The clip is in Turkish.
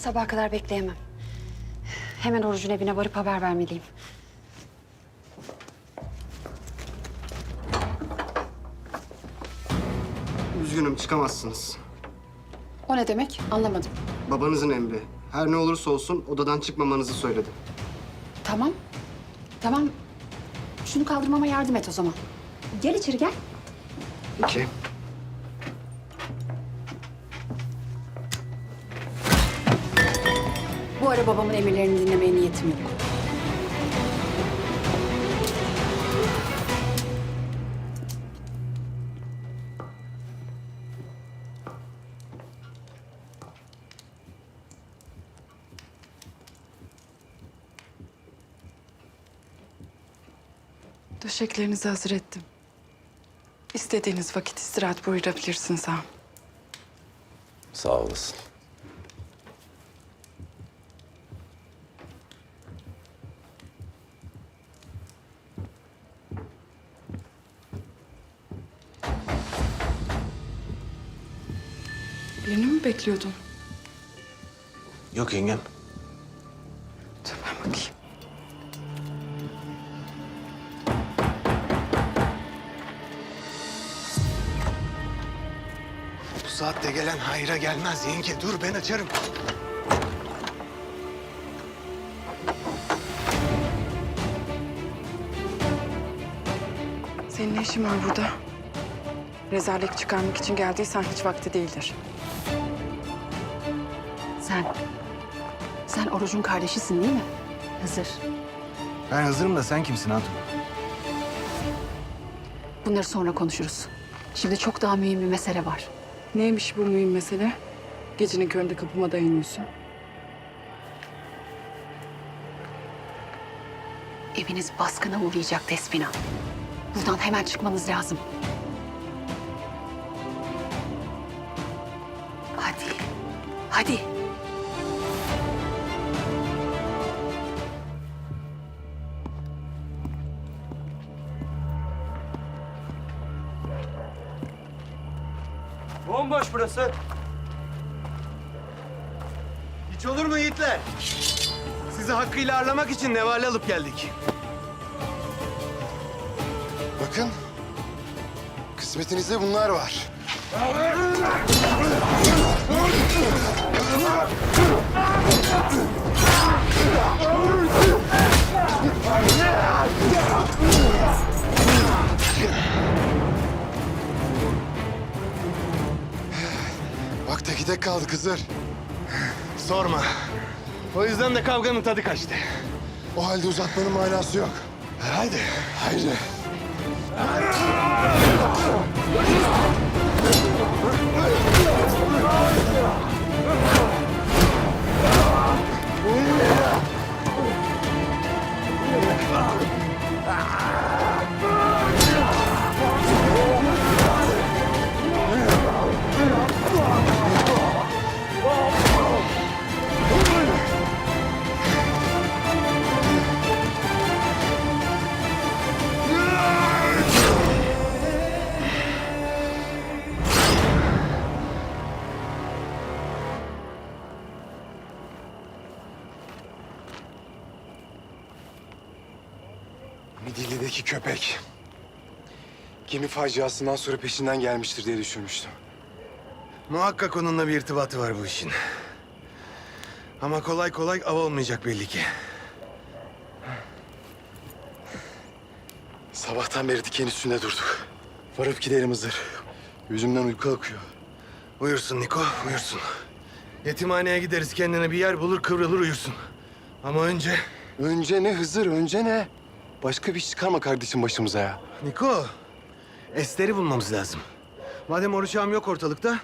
Sabaha kadar bekleyemem. Hemen Oruç'un evine varıp haber vermeliyim. Üzgünüm çıkamazsınız. O ne demek? Anlamadım. Babanızın emri. Her ne olursa olsun odadan çıkmamanızı söyledi. Tamam. Tamam. Şunu kaldırmama yardım et o zaman. Gel içeri gel. Peki. Bu ara babamın emirlerini dinlemeye niyetim yok. Döşeklerinizi hazır ettim. İstediğiniz vakit istirahat buyurabilirsiniz ağam. Sağ olasın. Birini mi bekliyordun? Yok yengem. Dur ben bakayım. Bu saatte gelen hayra gelmez yenge. Dur ben açarım. Senin ne işin var burada? Rezalet çıkarmak için geldiysen hiç vakti değildir. Sen, sen Oruç'un kardeşisin değil mi? Hızır. Ben hazırım da sen kimsin Hatun? Bunları sonra konuşuruz. Şimdi çok daha mühim bir mesele var. Neymiş bu mühim mesele? Gecenin köründe kapıma dayanıyorsun. Eviniz baskına uğrayacak Despina. Buradan hemen çıkmanız lazım. Hadi. Hadi. Bomboş burası. Hiç olur mu yiğitler? Sizi hakkıyla ağırlamak için nevale alıp geldik. Bakın. Kısmetinizde bunlar var. Tek kaldı Kızır. Sorma. O yüzden de kavganın tadı kaçtı. O halde uzatmanın manası yok. Haydi. Haydi. Midilli'deki köpek. Gemi faciasından sonra peşinden gelmiştir diye düşünmüştüm. Muhakkak onunla bir irtibatı var bu işin. Ama kolay kolay av olmayacak belli ki. Sabahtan beri diken üstünde durduk. Varıp gidelim Hızır. Yüzümden uyku akıyor. Uyursun Niko, uyursun. Yetimhaneye gideriz kendine bir yer bulur kıvrılır uyursun. Ama önce Önce ne Hızır, önce ne? Başka bir iş çıkarma kardeşim başımıza ya. Niko, Ester'i bulmamız lazım. Madem Oruç ağam yok ortalıkta,